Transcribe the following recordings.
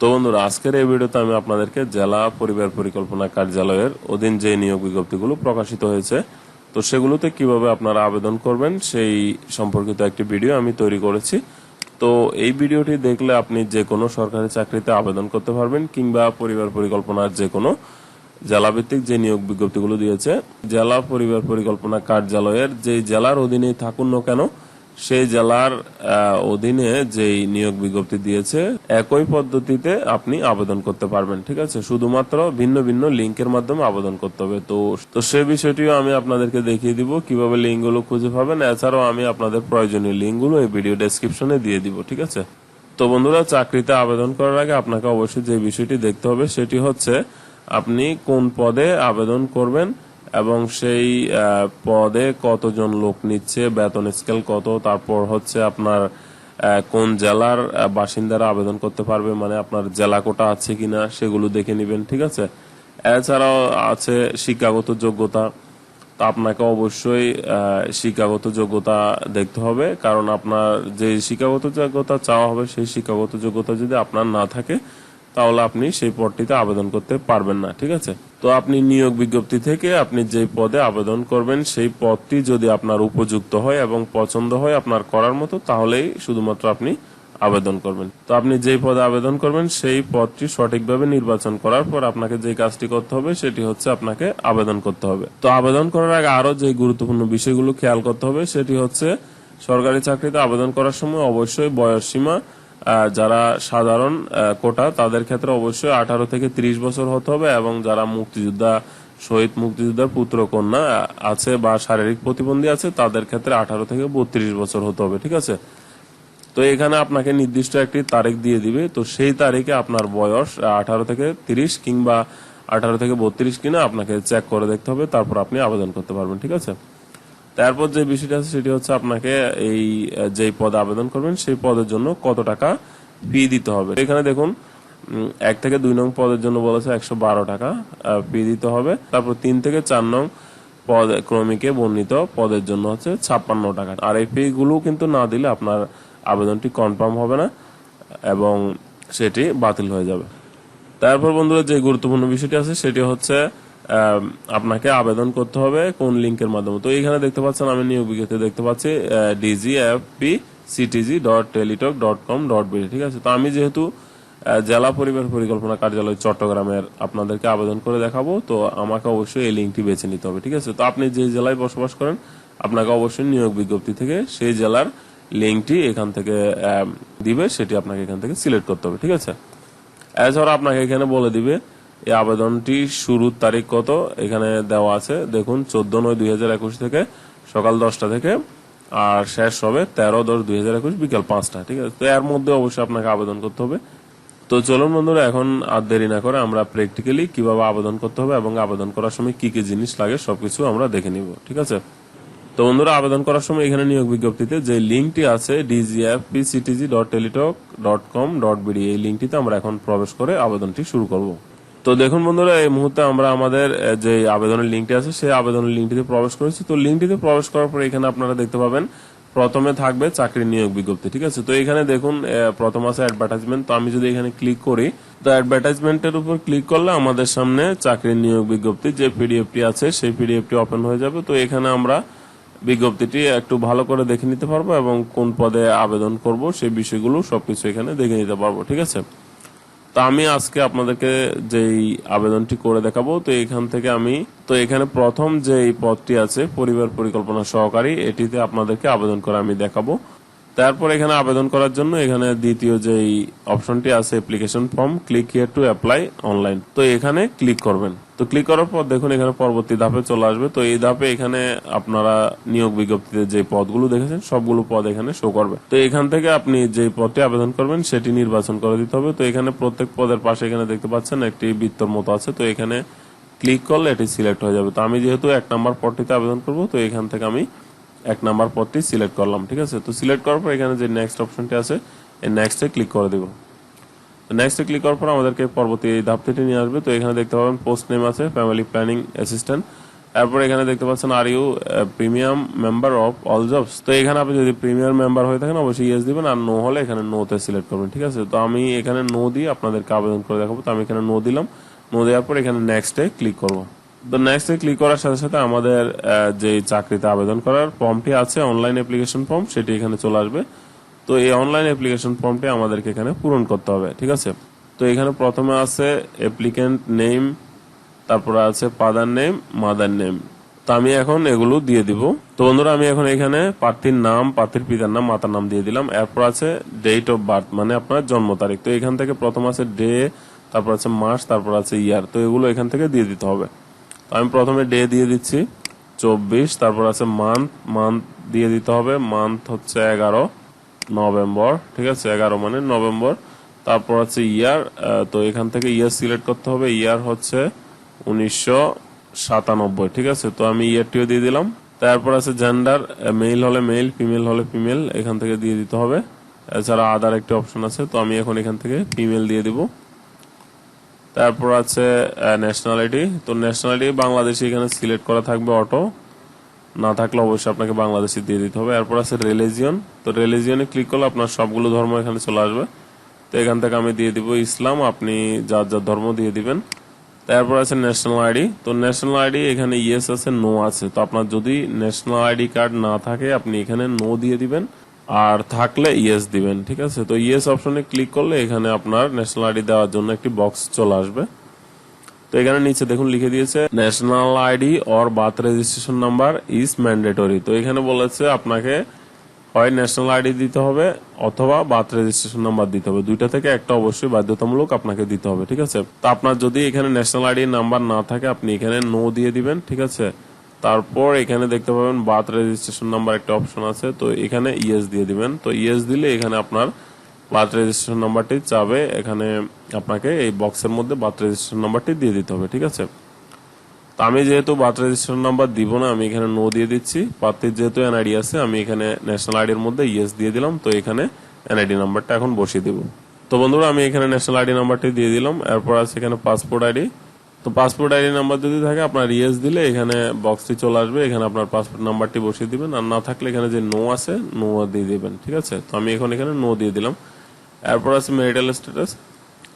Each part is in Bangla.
তো বন্ধুরা, আজকের এই ভিডিওতে আমি আপনাদেরকে জেলা পরিবার পরিকল্পনা কার্যালয়ের অধীন যে নিয়োগ বিজ্ঞপ্তিগুলো প্রকাশিত হয়েছে, তো সেগুলোতে কীভাবে আপনারা আবেদন করবেন সেই সম্পর্কিত একটি ভিডিও আমি তৈরি করেছি। তো এই ভিডিওটি দেখলে আপনি যে কোনো সরকারি চাকরিতে আবেদন করতে পারবেন কিংবা পরিবার পরিকল্পনার যে কোনো জেলাভিত্তিক যে নিয়োগ বিজ্ঞপ্তিগুলো দিয়েছে, জেলা পরিবার পরিকল্পনা কার্যালয়ের যে জেলার অধীনেই থাকুন না কেন সেই জেলার অধীনে যেই নিয়োগ বিজ্ঞপ্তি দিয়েছে, একই পদ্ধতিতে আপনি আবেদন করতে পারবেন, ঠিক আছে? শুধুমাত্র ভিন্ন ভিন্ন লিঙ্কের মাধ্যমে আবেদন করতে হবে। তো তো সে বিষয়টিও আমি আপনাদেরকে দেখিয়ে দিব, কীভাবে লিঙ্কগুলো খুঁজে পাবেন। এছাড়াও আমি আপনাদের প্রয়োজনীয় লিঙ্কগুলো এই ভিডিও ডেসক্রিপশনে দিয়ে দিব, ঠিক আছে? তো বন্ধুরা, চাকরিতে আবেদন করার আগে আপনাকে অবশ্যই যে বিষয়টি দেখতে হবে, সেটি হচ্ছে আপনি কোন পদে আবেদন করবেন এবং সেই পদে কতজন লোক নিচ্ছে, বেতন স্কেল কত, তারপর হচ্ছে আপনার কোন জেলার বাসিন্দারা আবেদন করতে পারবে মানে আপনার জেলা কোটা আছে কিনা, সেগুলো দেখে নেবেন, ঠিক আছে? এছাড়াও আছে শিক্ষাগত যোগ্যতা। তা আপনাকে অবশ্যই শিক্ষাগত যোগ্যতা দেখতে হবে, কারণ আপনার যে শিক্ষাগত যোগ্যতা চাওয়া হবে, সেই শিক্ষাগত যোগ্যতা যদি আপনার না থাকে তাহলে আপনি সেই পদটিতে আবেদন করতে পারবেন না, ঠিক আছে? তো আপনি নিয়োগ বিজ্ঞপ্তি থেকে আপনি যে পদে আবেদন করবেন, সেই পদটি যদি আপনার উপযুক্ত হয় এবং পছন্দ হয় আপনার করার মতো, তাহলেই শুধুমাত্র আপনি আবেদন করবেন। তো আপনি যেই পদে আবেদন করবেন, সেই পদটি সঠিকভাবে নির্বাচন করার পর আপনাকে যে কাজটি করতে হবে, সেটি হচ্ছে আপনাকে আবেদন করতে হবে। তো আবেদন করার আগে আরও যে গুরুত্বপূর্ণ বিষয়গুলো খেয়াল করতে হবে, সেটি হচ্ছে সরকারি চাকরিতে আবেদন করার সময় অবশ্যই বয়স সীমা যারা সাধারণ কোটা, তাদের ক্ষেত্রে অবশ্যই আঠারো থেকে ত্রিশ বছর হতে হবে এবং যারা মুক্তিযোদ্ধা, শহীদ মুক্তিযোদ্ধার পুত্র কন্যা আছে বা শারীরিক প্রতিবন্ধী আছে, তাদের ক্ষেত্রে আঠারো থেকে বত্রিশ বছর হতে হবে, ঠিক আছে? তো এখানে আপনাকে নির্দিষ্ট একটি তারিখ দিয়ে দিবে। তো সেই তারিখে আপনার বয়স আঠারো থেকে তিরিশ কিংবা আঠারো থেকে বত্রিশ কিনা আপনাকে চেক করে দেখতে হবে, তারপর আপনি আবেদন করতে পারবেন, ঠিক আছে? তারপর যে বিষয়টা আছে সেটি হচ্ছে আপনাকে এই যেই পদে আবেদন করবেন, সেই পদের জন্য কত টাকা ফি দিতে হবে। এখানে দেখুন এক থেকে দুই নং পদের জন্য বলেছে একশো বারো টাকা ফি দিতে হবে। তারপর তিন থেকে চার নং পদ ক্রমিকে বর্ণিত পদের জন্য হচ্ছে ছাপ্পান্ন টাকা। আর এই ফি গুলো কিন্তু না দিলে আপনার আবেদনটি কনফার্ম হবে না এবং সেটি বাতিল হয়ে যাবে। তারপর বন্ধুরা, যে গুরুত্বপূর্ণ বিষয়টি আছে সেটি হচ্ছে আপনাকে আবেদন করতে হবে কোন লিঙ্কের মাধ্যমে। তো এখানে দেখতে পাচ্ছেন, আমি নিয়োগ বিজ্ঞপ্তি দেখতে পাচ্ছি DGFP CTG dot Teletalk dot com dot BD ঠিক আছে? তো আমি যেহেতু জেলা পরিবার পরিকল্পনা কার্যালয় চট্টগ্রামের আপনাদেরকে আবেদন করে দেখাবো, তো আমাকে অবশ্যই এই লিঙ্কটি বেছে নিতে হবে, ঠিক আছে? তো আপনি যে জেলায় বসবাস করেন, আপনাকে অবশ্যই নিয়োগ বিজ্ঞপ্তি থেকে সেই জেলার লিঙ্কটি এখান থেকে দিবে, সেটি আপনাকে এখান থেকে সিলেক্ট করতে হবে, ঠিক আছে? এছাড়া আপনাকে এখানে বলে দিবে এই আবেদনটি শুরুর তারিখ কত? এখানে দেওয়া আছে, দেখুন, চোদ্দ নয় দুই হাজার একুশ থেকে সকাল দশটা থেকে, আর শেষ হবে তেরো দশ দুই হাজার একুশ বিকাল পাঁচটা, ঠিক আছে? তো এর মধ্যে অবশ্যই আপনাকে আবেদন করতে হবে। তো চলুন বন্ধুরা, এখন আর দেরি না করে আমরা প্র্যাকটিক্যালি কীভাবে আবেদন করতে হবে এবং আবেদন করার সময় কি কি জিনিস লাগে সবকিছু আমরা দেখে নিব, ঠিক আছে? তো বন্ধুরা, আবেদন করার সময় এখানে নিয়োগ বিজ্ঞপ্তিতে যে লিঙ্কটি আছে DGF PCTG dot Teletalk dot com dot BD এই লিঙ্কটিতে আমরা এখন প্রবেশ করে আবেদনটি শুরু করব। তো দেখুন বন্ধুরা, এই মুহূর্তে আমরা আমাদের যে আবেদনের লিঙ্কটি আছে, সেই আবেদনের লিঙ্কটিতে প্রবেশ করেছি। তো লিঙ্কটিতে প্রবেশ করার পর এখানে আপনারা দেখতে পাবেন, প্রথমে থাকবে চাকরির নিয়োগ বিজ্ঞপ্তি, ঠিক আছে? তো এখানে দেখুন প্রথম আছে অ্যাডভার্টাইজমেন্ট তো আমি যদি এখানে ক্লিক করি, তো অ্যাডভার্টাইজমেন্টের উপর ক্লিক করলে আমাদের সামনে চাকরির নিয়োগ বিজ্ঞপ্তি, যে পিডিএফটি আছে, সেই পিডিএফটি ওপেন হয়ে যাবে। তো এখানে আমরা বিজ্ঞপ্তিটি একটু ভালো করে দেখে নিতে পারব এবং কোন পদে আবেদন করব, সেই বিষয়গুলো সবকিছু এখানে দেখে নিতে পারব, ঠিক আছে? তো আমি আজকে আপনাদেরকে যেই আবেদনটি করে দেখাবো, তো এখান থেকে আমি, তো এখানে প্রথম যে পদটি আছে, পরিবার পরিকল্পনা সহকারী, এটিতে আপনাদেরকে আবেদন করে আমি দেখাবো। তারপর এখানে আবেদন করার জন্য এখানে দ্বিতীয় যেই অপশনটি আছে application form click here to apply online তো এখানে ক্লিক করবেন। তো ক্লিক করার পর দেখুন এখানে পরবর্তী ধাপে চলে আসবে। তো এই ধাপে এখানে আপনারা নিয়োগ বিজ্ঞপ্তিতে যে পদগুলো দেখেছেন, সবগুলো পদ এখানে শো করবে। তো এখান থেকে আপনি যে পদটি আবেদন করবেন, সেটি নির্বাচন করে দিতে হবে। তো এখানে প্রত্যেক পদের পাশে এখানে দেখতে পাচ্ছেন একটি বৃত্তর মতো আছে। তো এখানে ক্লিক করলে এটি সিলেক্ট হয়ে যাবে। তো আমি যেহেতু এক নম্বর পদটিতে আবেদন করব, তো এখান থেকে আমি এক নাম্বার পদটি সিলেক্ট করলাম, ঠিক আছে? তো সিলেক্ট করার পর এখানে যে নেক্সট অপশনটি আছে, এই নেক্সটে ক্লিক করে দিব। নেক্সটে ক্লিক করার পর আমাদেরকে পরবর্তী এই ধাপটিতে নিয়ে আসবে। তো এখানে দেখতে পাবেন পোস্ট নেম আছে ফ্যামিলি প্ল্যানিং অ্যাসিস্ট্যান্ট তারপর এখানে দেখতে পাচ্ছেন are you premium member of all jobs তো এখানে আপনি যদি প্রিমিয়াম মেম্বার হয়ে থাকেন, অবশ্যই ইয়েস দিবেন। আর নো হলে এখানে নোতে সিলেক্ট করবেন, ঠিক আছে? তো আমি এখানে নো দিয়ে আপনাদেরকে আবেদন করে দেখাবো। তো আমি এখানে নো দিলাম। নো দেওয়ার পর এখানে নেক্সটে ক্লিক করব। তো নেক্সটে ক্লিক করার সাথে সাথে আমাদের যে চাকরিতে আবেদন করার ফর্মটি আছে অনলাইন অ্যাপ্লিকেশন ফর্ম সেটি এখানে চলে আসবে। তো এই অনলাইন অ্যাপ্লিকেশন ফর্মটি আমাদেরকে এখানে পূরণ করতে হবে, ঠিক আছে? তো এখানে প্রথমে আছে অ্যাপ্লিকেন্ট নেম তারপরে আছে ফাদার নেম মাদার নেম তো আমি এখন এগুলো দিয়ে দিব। তো বন্ধুরা, আমি এখন এখানে প্রার্থীর নাম, প্রার্থীর পিতার নাম, মাতার নাম দিয়ে দিলাম। এরপর আছে ডেট অফ বার্থ মানে আপনার জন্ম তারিখ। তো এখান থেকে প্রথম আছে ডে তারপর আছে মাস, তারপর আছে ইয়ার তো এগুলো এখান থেকে দিয়ে দিতে হবে। তো আমি প্রথমে ডে দিয়ে দিচ্ছি, চব্বিশ, তারপর আছে মান্থ মান্থ দিয়ে দিতে হবে মান্থ হচ্ছে এগারো, নভেম্বর, ঠিক আছে, এগারো মানে নভেম্বর, তারপর হচ্ছে ইয়ার তো এখান থেকে ইয়ার সিলেক্ট করতে হবে ইয়ার হচ্ছে উনিশশো সাতানব্বই, ঠিক আছে, তো আমি ইয়ারটিও দিয়ে দিলাম, তারপর আছে জেন্ডার মেল হলে মেল ফিমেল হলে ফিমেল এখান থেকে দিয়ে দিতে হবে, এছাড়া আদার একটি অপশন আছে, তো আমি এখন এখান থেকে ফিমেল দিয়ে দিব। তারপর আছে ন্যাশনালিটি তো ন্যাশনালিটি বাংলাদেশি এখানে সিলেক্ট করা থাকবে অটো না থাকলে অবশ্যই আপনাকে বাংলাদেশি দিয়ে দিতে হবে। এরপর আছে রিলিজিয়ন তো রিলিজিয়নে ক্লিক করলে আপনার সবগুলো ধর্ম এখানে চলে আসবে। তো এখান থেকে আমি দিয়ে দিব ইসলাম। আপনি যার যার ধর্ম দিয়ে দিবেন। তারপর আছে ন্যাশনাল আইডি তো ন্যাশনাল আইডি এখানে ইয়েস আছে নো আছে। তো আপনার যদি ন্যাশনাল আইডি কার্ড না থাকে, আপনি এখানে নো দিয়ে দিবেন। আর থাকলে ইয়েস দিবেন, ঠিক আছে? তো ইয়েস অপশনে ক্লিক করলে এখানে আপনার ন্যাশনাল আইডি দেওয়ার জন্য একটি বক্স চলে আসবে। তো এখানে নিচে দেখুন লিখে দিয়েছে national ID or birth registration number is mandatory তো এখানে বলেছে আপনাকে হয় ন্যাশনাল আইডি দিতে হবে অথবা বার্থ রেজিস্ট্রেশন নাম্বার দিতে হবে। দুইটা থেকে একটা অবশ্যই বাধ্যতামূলক আপনাকে দিতে হবে, ঠিক আছে? তো আপনার যদি এখানে ন্যাশনাল আইডি নাম্বার না থাকে, আপনি এখানে নো দিয়ে দিবেন, ঠিক আছে? তারপর এখানে দেখতে পাবেন বার্থ রেজিস্ট্রেশন নাম্বার একটা অপশন আছে, তো এখানে ইয়েস দিয়ে দিবেন। তো ইয়েস দিলে এখানে আপনার বার্থ রেজিস্ট্রেশন নাম্বারটি চাবে, এখানে আপনাকে এই বক্সের মধ্যে বার্থ রেজিস্ট্রেশন নাম্বারটি দিয়ে দিতে হবে, ঠিক আছে? তো আমি যেহেতু বার্থ রেজিস্ট্রেশন নাম্বার দিব না, আমি এখানে নো দিয়ে দিচ্ছি। প্রার্থীর যেহেতু এনআইডি আছে, আমি এখানে ন্যাশনাল আইডির মধ্যে ইয়েস দিয়ে দিলাম, তো এখানে এনআইডি নাম্বারটা এখন বসিয়ে দিব। তো বন্ধুরা, আমি এখানে ন্যাশনাল আইডি নাম্বারটি দিয়ে দিলাম, এরপর আছে এখানে পাসপোর্ট আইডি তো পাসপোর্ট আইডি নাম্বার যদি থাকে, আপনার ইয়েস দিলে এখানে বক্সটি চলে আসবে, এখানে আপনার পাসপোর্ট নাম্বারটি বসিয়ে দিবেন, আর না থাকলে এখানে যে নো আছে নো দিয়ে দিবেন, ঠিক আছে? তো আমি এখন এখানে নো দিয়ে দিলাম। এরপর আছে ম্যারিটাল স্ট্যাটাস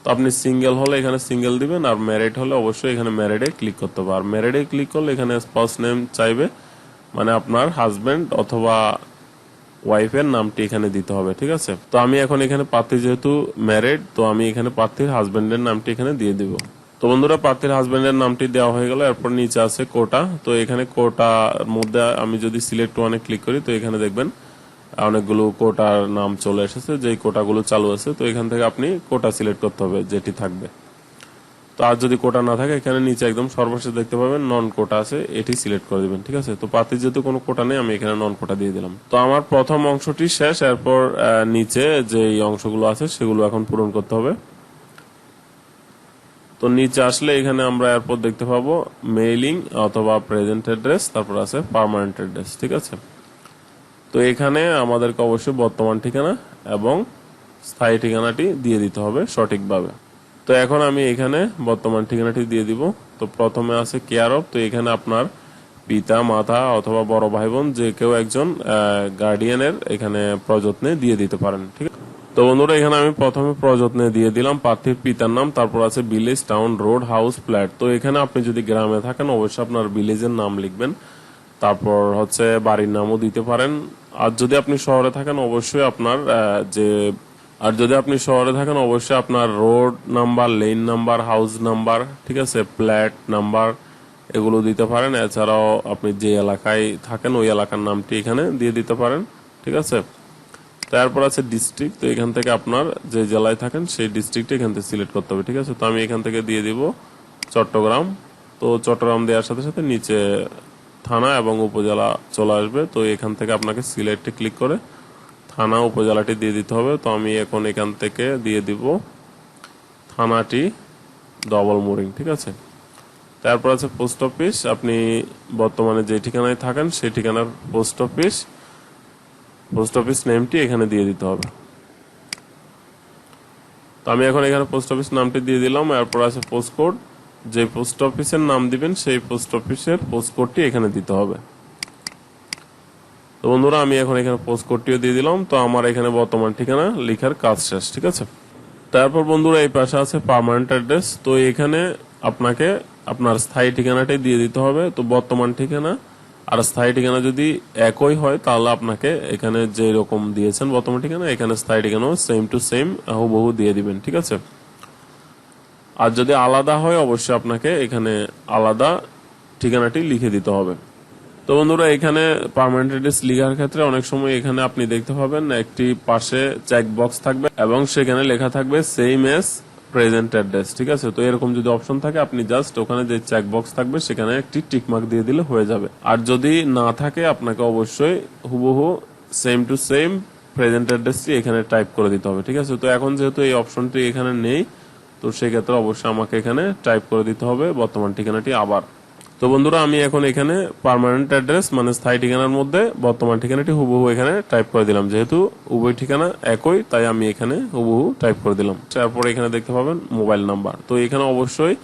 তো আপনি সিঙ্গেল হলে এখানে সিঙ্গেল দিবেন, আর ম্যারিড হলে অবশ্যই এখানে ম্যারিডে ক্লিক করতে হবে। আর ম্যারিডে ক্লিক করলে এখানে স্পাউস নেম চাইবে মানে আপনার হাজবেন্ড অথবা ওয়াইফের নামটি এখানে দিতে হবে, ঠিক আছে? তো আমি এখন এখানে প্রার্থী যেহেতু ম্যারিড তো আমি এখানে প্রার্থীর হাজবেন্ডের নামটি এখানে দিয়ে দিব। তো বন্ধুরা, প্রার্থীর হাজবেন্ডের নামটি দেওয়া হয়ে গেল, এরপর নিচে আছে কোটা। তো এখানে কোটার মধ্যে আমি যদি সিলেক্ট ওয়ানে ক্লিক করি, তো এখানে দেখবেন অনেকগুলো কোটার নাম চলে এসেছে, যেই কোটাগুলো চালু আছে, তো এখান থেকে আপনি কোটা সিলেক্ট করতে হবে, যেটি থাকবে। তো আর যদি কোটা না থাকে, এখানে নিচে একদম সর্বশেষ দেখতে পাবেন নন কোটা আছে, এটি সিলেক্ট করে দিবেন, ঠিক আছে? তো প্রার্থীর যেহেতু কোনো কোটা নেই, আমি এখানে নন কোটা দিয়ে দিলাম। তো আমার প্রথম অংশটি শেষ, এরপর নিচে যে অংশগুলো আছে, সেগুলো এখন পূরণ করতে হবে। তো নিচে আসলে এখানে আমরা এরপর দেখতে পাবো মেইলিং অথবা প্রেজেন্ট অ্যাড্রেস তারপর আছে পার্মানেন্ট অ্যাড্রেস ঠিক আছে? তো এখানে আমাদেরকে অবশ্যই বর্তমান ঠিকানা এবং স্থায়ী ঠিকানাটি দিয়ে দিতে হবে সঠিকভাবে। তো এখন আমি এখানে বর্তমান ঠিকানাটি দিয়ে দিব। তো প্রথমে আছে কেয়ার অফ তো এখানে আপনার পিতা, মাতা অথবা বড় ভাই বোন যে কেউ একজন গার্ডিয়ানের এখানে প্রযত্নে দিয়ে দিতে পারেন, ঠিক আছে? তো বন্ধুরা, এখানে আমি প্রথমে প্রযত্নে দিয়ে দিলাম প্রার্থীর পিতার নাম, তারপর আছে village town road house flat. তো এখানে আপনি যদি গ্রামে থাকেন, অবশ্যই আপনার ভিলেজের নাম লিখবেন, তারপর হচ্ছে বাড়ির নামও দিতে পারেন। আর যদি আপনি শহরে থাকেন, অবশ্যই আপনার যে, আর যদি আপনি শহরে থাকেন, অবশ্যই আপনার road number, lane number, house number, ঠিক আছে, ফ্ল্যাট নাম্বার, এগুলো দিতে পারেন। এছাড়াও আপনি যে এলাকায় থাকেন, ওই এলাকার নামটি এখানে দিয়ে দিতে পারেন, ঠিক আছে? তারপর আছে ডিস্ট্রিক্ট তো এখান থেকে আপনার যে জেলায় থাকেন সেই ডিস্ট্রিক্টে এখান থেকে সিলেক্ট করতে হবে, ঠিক আছে? তো আমি এখান থেকে দিয়ে দিব চট্টগ্রাম। তো চট্টগ্রাম দেওয়ার সাথে সাথে নিচে থানা এবং উপজেলা চলে আসবে, তো এখান থেকে আপনাকে সিলেক্টে ক্লিক করে থানা, উপজেলাটি দিয়ে দিতে হবে। তো আমি এখন এখান থেকে দিয়ে দিব থানাটি ডবল মোরিং ঠিক আছে? তারপর আছে পোস্ট অফিস আপনি বর্তমানে যে ঠিকানায় থাকেন সেই ঠিকানার পোস্ট অফিস পোস্ট অফিস নেমটি এখানে দিয়ে দিতে হবে। তো আমি এখন এখানে পোস্ট অফিস নামটি দিয়ে দিলাম, এরপর আছে পোস্ট কোড যে পোস্ট অফিসের নাম দিবেন, সেই পোস্ট অফিসের পোস্ট কোডটি এখানে দিতে হবে। তো বন্ধুরা, আমি এখন এখানে পোস্ট কোডটিও দিয়ে দিলাম। তো আমার এখানে বর্তমান ঠিকানা, লেখার কাজ শেষ, ঠিক আছে? তারপর বন্ধুরা, এই পাশে আছে পার্মানেন্ট অ্যাড্রেস তো এখানে আপনাকে আপনার স্থায়ী ঠিকানাটাই দিয়ে দিতে হবে। তো বর্তমান ঠিকানা আর স্থায়ী ঠিকানা যদি একই হয়, তাহলে আপনাকে এখানে যে রকম দিয়েছেন বর্তমান ঠিকানা, এখানে স্থায়ী ঠিকানাও সেম টু সেম হুবহু দিয়ে দিবেন, ঠিক আছে? আর যদি আলাদা হয়, অবশ্যই আপনাকে এখানে আলাদা ঠিকানাটি লিখে দিতে হবে। তো বন্ধুরা, এখানে পার্মানেন্ট অ্যাড্রেস লিখার ক্ষেত্রে অনেক সময় এখানে আপনি দেখতে পাবেন একটি পাশে চেক বক্স থাকবে এবং সেখানে লেখা থাকবে সেম এস প্রেজেন্ট অ্যাড্রেস ঠিক আছে? তো এরকম যদি অপশন থাকে, আপনি জাস্ট ওখানে যে চেক বক্স থাকবে, সেখানে একটি টিক মার্ক দিয়ে দিলে হয়ে যাবে। আর যদি না থাকে, আপনাকে অবশ্যই হুবহু সেম টু সেম প্রেজেন্ট অ্যাড্রেসটি এখানে টাইপ করে দিতে হবে, ঠিক আছে? তো এখন যেহেতু এই অপশনটি এখানে নেই, তো সেক্ষেত্রে অবশ্যই আমাকে এখানে টাইপ করে দিতে হবে। বর্তমান ঠিকানাটি আবার তো বন্ধুরা, আমি এখন এখানে পার্মানেন্ট অ্যাড্রেস মানে স্থায়ী ঠিকানার মধ্যে বর্তমান ঠিকানাটি হুবহু এখানে টাইপ করে দিলাম। যেহেতু উভয় ঠিকানা একই, তাই আমি এখানে হুবহু টাইপ করে দিলাম। তারপরে এখানে দেখতে পাবেন মোবাইল নাম্বার তো এখানে অবশ্যই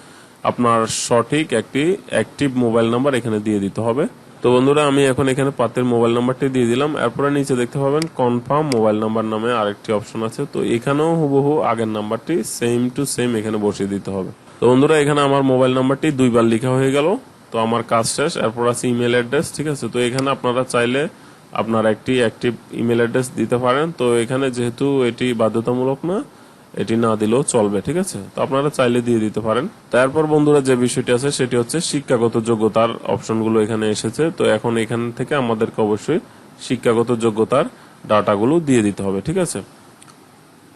আপনার সঠিক একটি অ্যাক্টিভ মোবাইল নাম্বার এখানে দিয়ে দিতে হবে। তো বন্ধুরা, আমি এখন এখানে পাতের মোবাইল নাম্বারটি দিয়ে দিলাম। এরপরে নিচে দেখতে পাবেন কনফার্ম মোবাইল নাম্বার নামে আরেকটি অপশন আছে। তো এখানেও হুবহু আগের নাম্বারটি সেম টু সেম এখানে বসিয়ে দিতে হবে। তো বন্ধুরা, এখানে আমার মোবাইল নাম্বারটি দুইবার লেখা হয়ে গেল। তো আমার কাজ শেষ, এরপর আছে ইমেল অ্যাড্রেস ঠিক আছে? তো এখানে আপনারা চাইলে আপনার একটি অ্যাক্টিভ ইমেল অ্যাড্রেস দিতে পারেন। তো এখানে যেহেতু এটি বাধ্যতামূলক না, এটি না দিলেও চলবে, ঠিক আছে? তো আপনারা চাইলে দিয়ে দিতে পারেন। তারপর বন্ধুরা যে বিষয়টি আছে, সেটি হচ্ছে শিক্ষাগত যোগ্যতার অপশনগুলো এখানে এসেছে। তো এখন এখান থেকে আমাদেরকে অবশ্যই শিক্ষাগত যোগ্যতার ডাটাগুলো দিয়ে দিতে হবে, ঠিক আছে?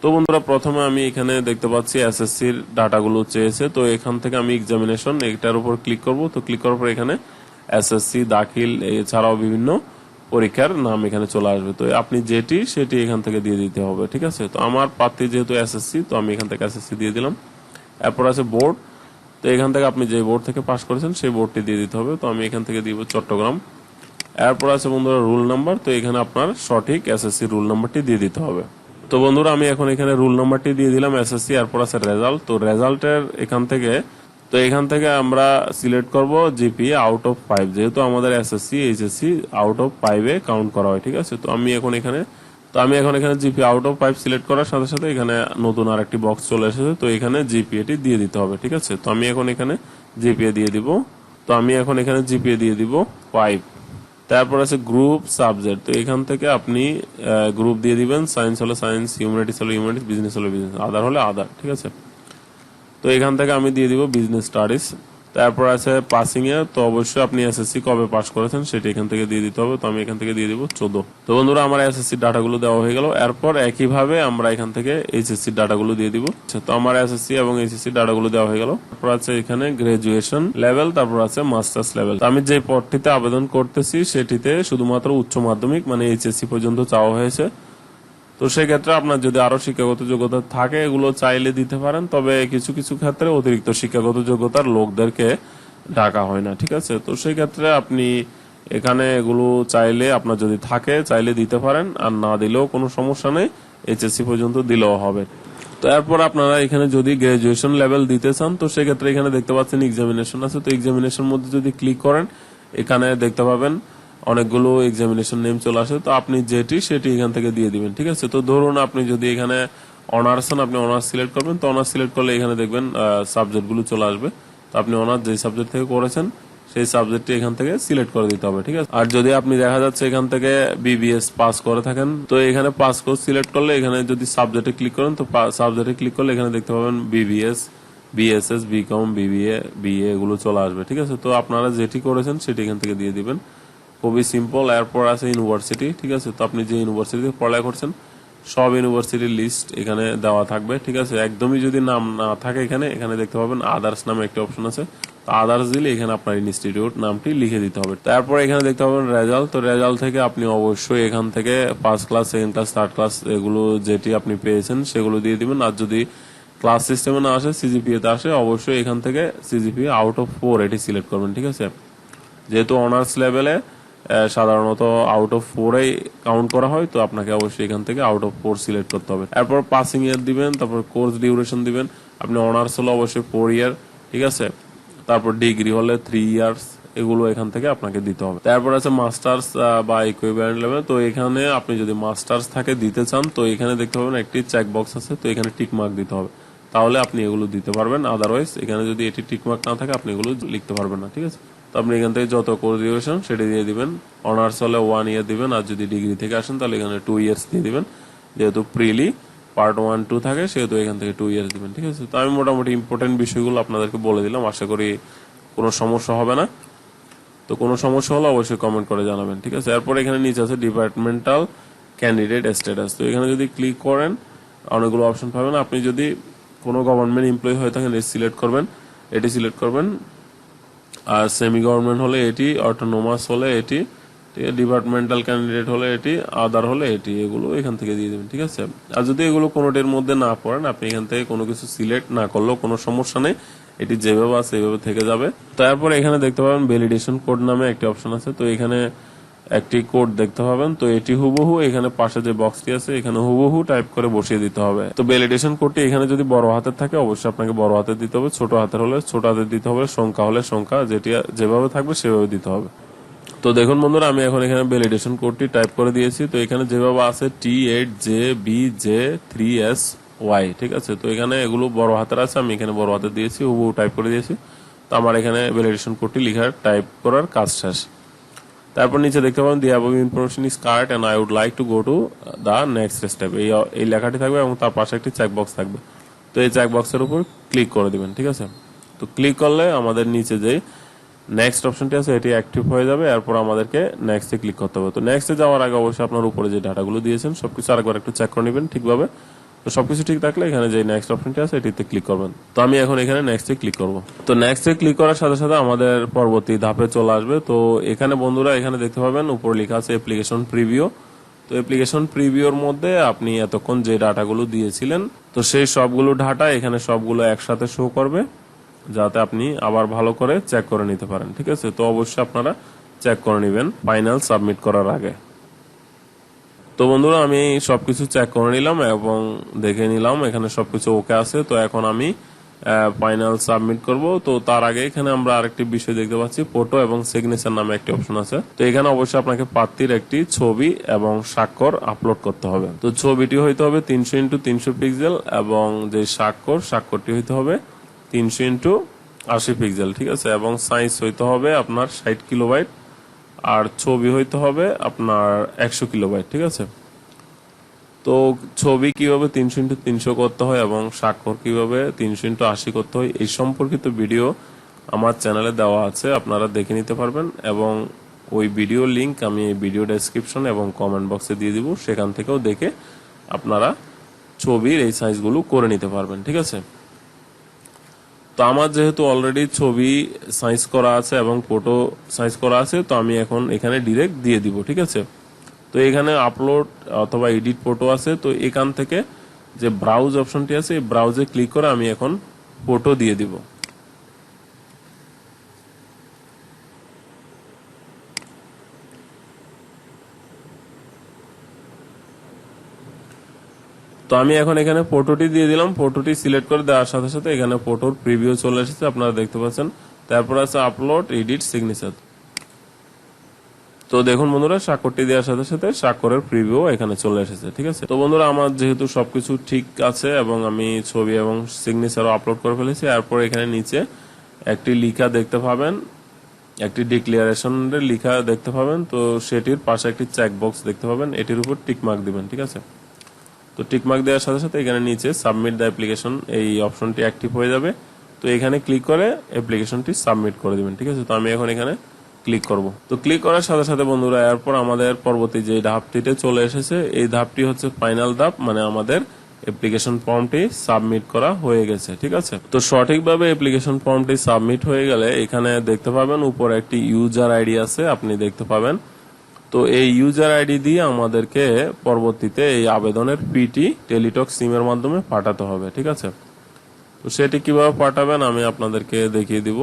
তো বন্ধুরা, প্রথমে আমি এখানে দেখতে পাচ্ছি এসএসসির ডাটাগুলো চেয়েছে। তো এখান থেকে আমি এক্সামিনেশন এটার উপর ক্লিক করব। তো ক্লিক করার পর এখানে এসএসসি দাখিল, এছাড়াও বিভিন্ন পরীক্ষার নাম এখানে চলে আসবে। তো আপনি যেটি, সেটি এখান থেকে দিয়ে দিতে হবে, ঠিক আছে? তো আমার প্রার্থী যেহেতু এসএসসি, তো আমি এখান থেকে এসএসসি দিয়ে দিলাম। এরপর আছে বোর্ড। তো এখান থেকে আপনি যে বোর্ড থেকে পাশ করেছেন, সেই বোর্ডটি দিয়ে দিতে হবে। তো আমি এখান থেকে দিব চট্টগ্রাম। এরপর আছে বন্ধুরা, রুল নাম্বার। তো এখানে আপনার সঠিক এসএসসি রুল নাম্বারটি দিয়ে দিতে হবে। তো বন্ধুরা, আমি এখন এখানে রুল নাম্বারটি দিয়ে দিলাম এসএসসি এরপর আছে রেজাল্ট তো রেজাল্টের এখান থেকে, তো এখান থেকে আমরা সিলেক্ট করব জিপিএ আউট অফ ফাইভ যেহেতু আমাদের এসএসসি এইচএসসি আউট অফ ফাইভে কাউন্ট করা হয়, ঠিক আছে? তো আমি এখন এখানে, তো আমি এখন এখানে GP out of five select করার সাথে সাথে এখানে নতুন আর একটি বক্স চলে এসেছে, তো এখানে জিপিএটি দিয়ে দিতে হবে, ঠিক আছে? তো আমি এখন এখানে জিপিএ দিয়ে দিব। তো আমি এখন এখানে জিপিএ দিয়ে দিব ফাইভ তারপর আছে গ্রুপ সাবজেক্ট তো এখান থেকে আপনি গ্রুপ দিয়ে দিবেন সায়েন্স হলে সায়েন্স হিউম্যানিটিস হলে হিউম্যানিটিস বিজনেস হলে বিজনেস আদার হলে আদার ঠিক আছে? তো এখান থেকে আমি দিয়ে দিব বিজনেস স্টাডিজ তারপর আছে পাসিং এ তো অবশ্যই আপনি এসএসসি কবে পাস করেছেন সেটা এখান থেকে দিয়ে দিতে হবে তো আমি এখান থেকে দিয়ে দিব চোদ্দ। তো বন্ধুরা আমার এসএসসি ডাটাগুলো দেওয়া হয়ে গেল। এরপর একইভাবে আমরা এখান থেকে এইচএসসি ডাটাগুলো দিয়ে দিব। আচ্ছা, তো আমার এসএসসি এবং এইচএসসি ডাটাগুলো দেওয়া হয়ে গেল। তারপর আছে এখানে গ্রাজুয়েশন লেভেল তারপর আছে মাস্টার্স লেভেল আমি যে পদটিতে আবেদন করতেছি সেটিতে শুধুমাত্র উচ্চ মাধ্যমিক মানে এইচএসসি পর্যন্ত চাওয়া হয়েছে। তো সেক্ষেত্রে আপনার যদি আরও শিক্ষাগত যোগ্যতা থাকে, এগুলো চাইলে দিতে পারেন, তবে কিছু কিছু ক্ষেত্রে অতিরিক্ত শিক্ষাগত যোগ্যতার লোকদেরকে ডাকা হয় না, ঠিক আছে? তো সেই ক্ষেত্রে আপনি এখানে এগুলো চাইলে, আপনার যদি থাকে, চাইলে দিতে পারেন, আর না দিলেও কোনো সমস্যা নেই, এইচএসসি পর্যন্ত দিলেও হবে। তো এরপর আপনারা এখানে যদি গ্রাজুয়েশন লেভেল দিতে চান, তো সেক্ষেত্রে এখানে দেখতে পাচ্ছেন এক্সামিনেশন আছে, তো এক্সামিনেশন মধ্যে যদি ক্লিক করেন, এখানে দেখতে পাবেন অনেকগুলো এক্সামিনেশন নেম চলে আসে, তো আপনি যেটি সেটি এখান থেকে দিয়ে দিবেন, ঠিক আছে? তো ধরুন আপনি যদি এখানে অনার্স হন, আপনি অনার্স সিলেক্ট করবেন, তো অনার্স সিলেক্ট করলে এখানে দেখবেন সাবজেক্টগুলো চলে আসবে। তো আপনি অনার্স যে সাবজেক্ট থেকে করেছেন, সেই সাবজেক্টটি এখান থেকে সিলেক্ট করে দিতে হবে, ঠিক আছে? আর যদি আপনি দেখা যাচ্ছে এখান থেকে বিবিএস পাস করে থাকেন, তো এখানে পাস কোর্স সিলেক্ট করলে এখানে যদি সাবজেক্টে ক্লিক করেন, তো সাবজেক্টে ক্লিক করলে এখানে দেখতে পাবেন BBS BSS BCom BBA BA এগুলো চলে আসবে, ঠিক আছে? তো আপনারা যেটি করেছেন, সেটি এখান থেকে দিয়ে দিবেন। খুবই সিম্পল এরপর আছে ইউনিভার্সিটি ঠিক আছে? তো আপনি যে ইউনিভার্সিটিতে পড়ালেখা করছেন, সব ইউনিভার্সিটির লিস্ট এখানে দেওয়া থাকবে, ঠিক আছে? একদমই যদি নাম না থাকে এখানে এখানে দেখতে পাবেন আদার্স নামে একটি অপশন আছে। তো আদার্স দিলে এখানে আপনার ইনস্টিটিউট নামটি লিখে দিতে হবে। তারপর এখানে দেখতে পাবেন রেজাল্ট তো রেজাল্ট থেকে আপনি অবশ্যই এখান থেকে first class second class third class এগুলো যেটি আপনি পেয়েছেন, সেগুলো দিয়ে দিবেন। আর যদি ক্লাস সিস্টেমে না আসে সিজিপিএ তে আসে, অবশ্যই এখান থেকে সিজিপিএ আউট অফ ফোর এটি সিলেক্ট করবেন, ঠিক আছে? যেহেতু অনার্স লেভেলে সাধারণত আউট অফ ফোরে কাউন্ট করা হয়, তো আপনাকে অবশ্যই এখান থেকে আউট অফ ফোর সিলেক্ট করতে হবে। এরপর পাসিং ইয়ার দিবেন, তারপর কোর্স ডিউরেশন দিবেন। আপনি অনার্স হলে অবশ্যই ফোর ইয়ার ঠিক আছে? তারপর ডিগ্রি হলে থ্রি ইয়ার্স এগুলো এখান থেকে আপনাকে দিতে হবে। তারপর আছে মাস্টার্স বা ইকুইভ্যালেন্ট লেভেল তো এখানে আপনি যদি মাস্টার্স থাকে, দিতে চান, তো এখানে দেখতে পাবেন একটি চেক বক্স আছে, তো এখানে টিক মার্ক দিতে হবে। তাহলে আপনি এগুলো দিতে পারবেন আদারওয়াইজ এখানে যদি এটি টিক মার্ক না থাকে, আপনি এগুলো লিখতে পারবেন না, ঠিক আছে? তো আপনি এখান থেকে যত কোর্ডিউশন সেটা দিয়ে দিবেন। অনার্স হলে ওয়ান ইয়ার দিবেন, আর যদি ডিগ্রি থেকে আসেন, তাহলে এখানে টু ইয়ার্স দিয়ে দিবেন। যেহেতু প্রিলি পার্ট ওয়ান টু থাকে, সেহেতু এখান থেকে টু ইয়ার্স দিবেন, ঠিক আছে? তো আমি মোটামুটি ইম্পর্টেন্ট বিষয়গুলো আপনাদেরকে বলে দিলাম। আশা করি কোনো সমস্যা হবে না। তো কোনো সমস্যা হলে অবশ্যই কমেন্ট করে জানাবেন, ঠিক আছে? এরপর এখানে নিচে আছে ডিপার্টমেন্টাল ক্যান্ডিডেট স্ট্যাটাস তো এখানে যদি ক্লিক করেন, অনেকগুলো অপশন পাবেন। আপনি যদি কোনো গভর্নমেন্ট এমপ্লয়ি হয়ে থাকেন সিলেক্ট করবেন। এটি সিলেক্ট করবেন। আর সেমি গভর্নমেন্ট হলে এটি অটোনোমাস হলে এটি ডিপার্টমেন্টাল ক্যান্ডিডেট হলে এটি আদার হলে এটি, এগুলো এখান থেকে দিয়ে দেবেন, ঠিক আছে? আর যদি এগুলো কোনোটির মধ্যে না পড়েন, আপনি এখান থেকে কোনো কিছু সিলেক্ট না করলেও কোনো সমস্যা নেই, এটি যেভাবে আছে সেভাবে থেকে যাবে। তারপর এখানে দেখতে পাবেন ভ্যালিডেশন কোড নামে একটি অপশন আছে। তো এখানে একটি কোড দেখতে পাবেন। তো এটি হুবহু এখানে পাশে যে বক্সটি আছে, এখানে হুবহু টাইপ করে বসিয়ে দিতে হবে। তো ভ্যালিডেশন কোডটি এখানে যদি বড় হাতের থাকে, অবশ্যই আপনাকে বড় হাতের দিতে হবে। ছোট হাতের হলে ছোট হাতের দিতে হবে, সংখ্যা হলে সংখ্যা, যেটি, যেভাবে থাকবে সেভাবে দিতে হবে। তো দেখুন বন্ধুরা, আমি এখন এখানে ভ্যালিডেশন কোডটি টাইপ করে দিয়েছি। তো এখানে যেভাবে আছে T eight J B J three S Y ঠিক আছে? তো এখানে এগুলো বড় হাতের আছে, আমি এখানে বড় হাতের দিয়েছি, হুবহু টাইপ করে দিয়েছি। তো আমার এখানে ভ্যালিডেশন কোডটি লেখার টাইপ করার কাজ শেষ। তারপর নিচে দেখতে পাবেন the above information is correct and I would like to go to the next step এই এই লেখাটি থাকবে এবং তার পাশে একটি চেক বক্স থাকবে। তো এই চেক বক্সের উপর ক্লিক করে দিবেন, ঠিক আছে? তো ক্লিক করলে আমাদের নিচে যে নেক্সট অপশনটি আছে, এটি অ্যাক্টিভ হয়ে যাবে। এরপর আমাদেরকে নেক্সটে ক্লিক করতে হবে। তো নেক্সটে যাওয়ার আগে অবশ্যই আপনার উপরে যে ডাটাগুলো দিয়েছেন, সবকিছু আরেকবার একটু চেক করে নেবেন ঠিকভাবে। তো সবকিছু ঠিক থাকলে এখানে যে নেক্সট অপশনটি আছে, এটিতে ক্লিক করবেন। তো আমি এখন এখানে নেক্সটে ক্লিক করব। তো নেক্সটে ক্লিক করার সাথে সাথে আমাদের পরবর্তী ধাপে চলে আসবে। তো এখানে বন্ধুরা, এখানে দেখতে পাবেন, উপর লেখা আছে অ্যাপ্লিকেশন প্রিভিউ তো অ্যাপ্লিকেশন প্রিভিউর মধ্যে আপনি এতক্ষণ যে ডাটাগুলো দিয়েছিলেন, তো সেই সবগুলো ডাটা এখানে সবগুলো একসাথে শো করবে, যাতে আপনি আবার ভালো করে চেক করে নিতে পারেন, ঠিক আছে? তো অবশ্যই আপনারা চেক করে নেবেন ফাইনাল সাবমিট করার আগে। তো বন্ধুরা, আমি সবকিছু চেক করে নিলাম এবং দেখে নিলাম, এখানে সবকিছু ওকে আছে। তো এখন আমি ফাইনাল সাবমিট করব। তো তার আগে এখানে আমরা আরেকটি বিষয় দেখতে পাচ্ছি ফটো এবং সিগনেচার নামে একটি অপশন আছে। তো এখানে অবশ্যই আপনাকে প্রার্থীর একটি ছবি এবং স্বাক্ষর আপলোড করতে হবে। তো ছবিটি হইতে হবে তিনশো ইন্টু তিনশো পিক্সেল এবং যে স্বাক্ষর, স্বাক্ষরটি হইতে হবে তিনশো ইন্টু আশি পিক্সেল ঠিক আছে? এবং সাইজ হইতে হবে আপনার ষাট কিলোবাইট আর ছবি হইতে হবে আপনার একশো কিলোবাইট, ঠিক আছে? তো ছবি কীভাবে তিনশো ইন্টু তিনশো করতে হয় এবং স্বাক্ষর কীভাবে তিনশো ইন্টু আশি করতে হয়, এই সম্পর্কিত ভিডিও আমার চ্যানেলে দেওয়া আছে, আপনারা দেখে নিতে পারবেন এবং ওই ভিডিও লিংক আমি এই ভিডিও ডেসক্রিপশন এবং কমেন্ট বক্সে দিয়ে দিব, সেখান থেকেও দেখে আপনারা ছবির এই সাইজগুলো করে নিতে পারবেন, ঠিক আছে? তো আমার যেহেতু অলরেডি ছবি সাইজ করা আছে এবং ফটো সাইজ করা আছে, তো আমি এখন এখানে ডিরেক্ট দিয়ে দিব, ঠিক আছে? তো এখানে আপলোড অথবা এডিট ফটো আছে, তো এখান থেকে যে ব্রাউজ অপশনটি আছে, এই ব্রাউজে ক্লিক করে আমি এখন ফটো দিয়ে দিব। তো আমি এখন এখানে ফটোটি দিয়ে দিলাম। ফটোটি সিলেক্ট করে দেওয়ার সাথে সাথে এখানে ফটোর প্রিভিউ চলে এসেছে, আপনারা দেখতে পাচ্ছেন। তারপর আছে আপলোড এডিট সিগনেচার তো দেখুন বন্ধুরা, স্বাক্ষরটি দেওয়ার সাথে সাথে স্বাক্ষরের প্রিভিউ এখানে চলে এসেছে, ঠিক আছে? তো বন্ধুরা, আমার যেহেতু সবকিছু ঠিক আছে এবং আমি ছবি এবং সিগনেচারও আপলোড করে ফেলেছি, এরপর এখানে নিচে একটি লিখা দেখতে পাবেন। একটি ডিক্লারেশনের লিখা দেখতে পাবেন। তো সেটির পাশে একটি চেক বক্স দেখতে পাবেন। এটির উপর টিক মার্ক দিবেন, ঠিক আছে? তো টিকমার্ক দেওয়ার সাথে সাথে এখানে নিচে সাবমিট দ্য অ্যাপ্লিকেশন এই অপশনটি অ্যাক্টিভ হয়ে যাবে। তো এখানে ক্লিক করে অ্যাপ্লিকেশনটি সাবমিট করে দিবেন, ঠিক আছে? তো আমি এখন এখানে ক্লিক করব। তো ক্লিক করার সাথে সাথে বন্ধুরা, এরপর আমাদের পরবর্তী যে ধাপটিতে চলে এসেছে, এই ধাপটি হচ্ছে ফাইনাল ধাপ মানে আমাদের অ্যাপ্লিকেশন ফর্মটি সাবমিট করা হয়ে গেছে, ঠিক আছে? তো সঠিকভাবে অ্যাপ্লিকেশন ফর্মটি সাবমিট হয়ে গেলে এখানে দেখতে পাবেন উপরে একটি ইউজার আইডি আছে, আপনি দেখতে পাবেন। তো এই ইউজার আইডি দিয়ে আমাদেরকে পরবর্তীতে এই আবেদনের পিটি টেলিটক সিমের মাধ্যমে পাঠাতে হবে, ঠিক আছে? তো সেটি কীভাবে পাঠাবেন আমি আপনাদেরকে দেখিয়ে দিব।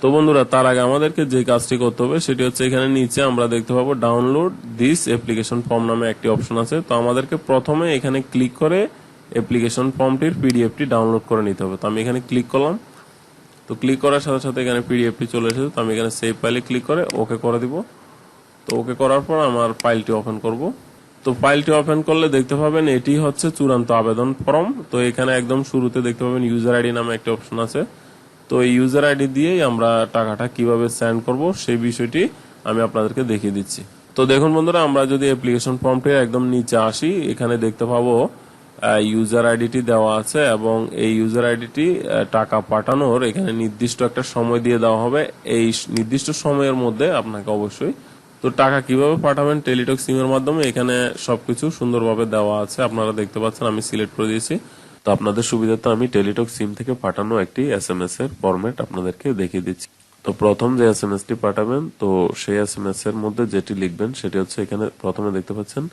তো বন্ধুরা, তার আগে আমাদেরকে যে কাজটি করতে হবে সেটি হচ্ছে এখানে নিচে আমরা দেখতে পাবো ডাউনলোড দিস অ্যাপ্লিকেশন ফর্ম নামে একটি অপশন আছে। তো আমাদেরকে প্রথমে এখানে ক্লিক করে অ্যাপ্লিকেশন ফর্মটির পিডিএফটি ডাউনলোড করে নিতে হবে। তো আমি এখানে ক্লিক করলাম। তো ক্লিক করার সাথে সাথে এখানে পিডিএফটি চলে এসেছে। তো আমি এখানে সেভ ফাইলে ক্লিক করে ওকে করে দিব। তো ওকে করার পর আমার ফাইলটি ওপেন করব। তো ফাইলটি ওপেন করলে দেখতে পাবেন এটি হচ্ছে চূড়ান্ত আবেদন ফর্ম। তো এখানে একদম শুরুতে দেখতে পাবেন ইউজার আইডি নামে একটা অপশন আছে। তো এই ইউজার আইডি দিয়েই আমরা টাকাটা কীভাবে সেন্ড করব সেই বিষয়টি আমি আপনাদেরকে দেখিয়ে দিচ্ছি। তো দেখুন বন্ধুরা, আমরা যদি অ্যাপ্লিকেশন ফর্মটির একদম নিচে আসি, এখানে দেখতে পাবো ইউজার আইডিটি দেওয়া আছে এবং এই ইউজার আইডিটি টাকা পাঠানোর এখানে নির্দিষ্ট একটা সময় দিয়ে দেওয়া হবে। এই নির্দিষ্ট সময়ের মধ্যে আপনাকে অবশ্যই তো টাকা কীভাবে পাঠাবেন টেলিটক সিমের মাধ্যমে? এখানে সবকিছু সুন্দরভাবে দেওয়া আছে। আপনারা দেখতে পাচ্ছেন আমি সিলেক্ট করে দিয়েছি। তো আপনাদের সুবিধার্থে আমি টেলিটক সিম থেকে পাঠানো একটি এস এম এস এর ফরম্যাট আপনাদেরকে দেখিয়ে দিচ্ছি। তো প্রথম যে এস এম এস টি পাঠাবেন, তো সেই এস এম এস এর মধ্যে যেটি লিখবেন, সেটি হচ্ছে এখানে প্রথমে দেখতে পাচ্ছেন,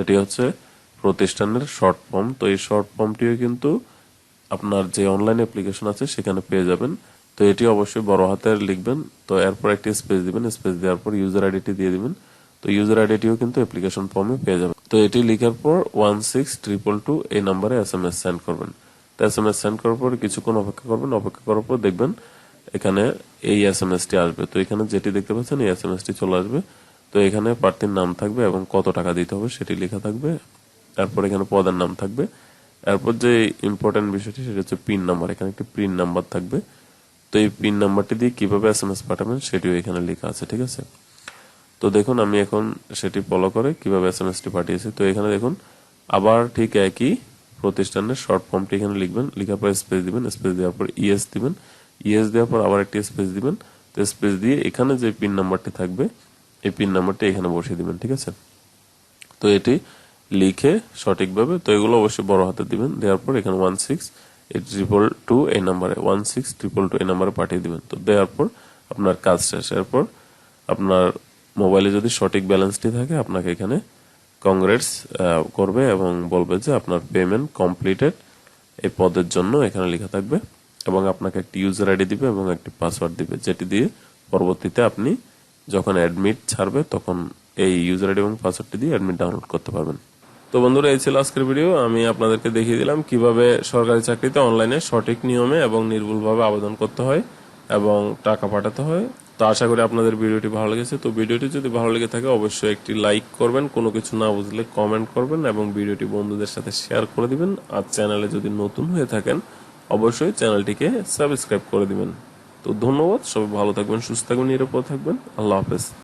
এটি হচ্ছে প্রতিষ্ঠানের শর্ট ফর্ম তো এই শর্ট ফর্মটিও কিন্তু আপনার যে অনলাইন অ্যাপ্লিকেশন আছে, সেখানে পেয়ে যাবেন। তো এটি অবশ্যই বড় হাতের লিখবেন। তো এরপর একটি স্পেস দিবেন। স্পেস দেওয়ার পর ইউজার আইডিটি দিয়ে দিবেন। তো ইউজার আইডিটিও কিন্তু অ্যাপ্লিকেশন ফর্মে পেয়ে যাবেন। তো এটি লেখার পর ওয়ান সিক্স ট্রিপল টু এই নাম্বারে এস এম এস সেন্ড করবেন। তো এস এম এস সেন্ড করার পর কিছুক্ষণ অপেক্ষা করবেন। অপেক্ষা করার পর দেখবেন এখানে এই এস এম এস টি আসবে। তো এখানে যেটি দেখতে পাচ্ছেন, এই এস এম এস টি চলে আসবে। তো এখানে প্রার্থীর নাম থাকবে এবং কত টাকা দিতে হবে সেটি লেখা থাকবে। তারপর এখানে পদের নাম থাকবে। এরপর যে ইম্পর্টেন্ট বিষয়টি সেটা হচ্ছে পিন নাম্বার এখানে একটি পিন নাম্বার থাকবে। তো এই পিন নাম্বারটি দিয়ে কীভাবে এস এম এস পাঠাবেন সেটিও এখানে লেখা আছে, ঠিক আছে? তো দেখুন, আমি এখন সেটি ফলো করে কীভাবে এস এম এস টি পাঠিয়েছি। তো এখানে দেখুন, আবার ঠিক একই প্রতিষ্ঠানের শর্ট ফর্মটি এখানে লিখবেন, লেখার পর স্পেস দিবেন স্পেস দেওয়ার পর ইএস দিবেন ইএস দেওয়ার পর আবার একটি স্পেস দিবেন, তো স্পেস দিয়ে এখানে যে পিন নাম্বারটি থাকবে, এই পিন নাম্বারটি এখানে বসিয়ে দিবেন, ঠিক আছে? তো এটি লিখে সঠিকভাবে, তো এগুলো অবশ্যই বড় হাতে দিবেন, দেওয়ার পর এখানে one six eight triple two এই নাম্বারে ওয়ান সিক্স ট্রিপল টু এই নাম্বারে পাঠিয়ে দিবেন। তো দেওয়ার পর আপনার কাজ শেষ এরপর আপনার মোবাইলে যদি সঠিক ব্যালেন্সটি থাকে, আপনাকে এখানে কংগ্রেটস করবে এবং বলবে যে আপনার পেমেন্ট কমপ্লিটেড এই পদের জন্য এখানে লেখা থাকবে এবং আপনাকে একটি ইউজার আইডি দিবে এবং একটি পাসওয়ার্ড দিবে, যেটি দিয়ে পরবর্তীতে আপনি যখন অ্যাডমিট ছাড়বে, তখন এই ইউজার আইডি এবং পাসওয়ার্ডটি দিয়ে অ্যাডমিট ডাউনলোড করতে পারবেন। তো বন্ধুরা, এই ছিল আজকের ভিডিও। আমি আপনাদেরকে দেখিয়ে দিলাম কীভাবে সরকারি চাকরিতে অনলাইনে সঠিক নিয়মে এবং নির্ভুলভাবে আবেদন করতে হয় এবং টাকা পাঠাতে হয়। তো আশা করি আপনাদের ভিডিওটি ভালো লেগেছে। তো ভিডিওটি যদি ভালো লেগে থাকে, অবশ্যই একটি লাইক করবেন, কোনো কিছু না বুঝলে কমেন্ট করবেন এবং ভিডিওটি বন্ধুদের সাথে শেয়ার করে দিবেন। আর চ্যানেলে যদি নতুন হয়ে থাকেন, অবশ্যই চ্যানেলটিকে সাবস্ক্রাইব করে দিবেন। তো ধন্যবাদ, সবাই ভালো থাকবেন, সুস্থ থাকবেন, নিরাপদ থাকবেন। আল্লাহ হাফেজ।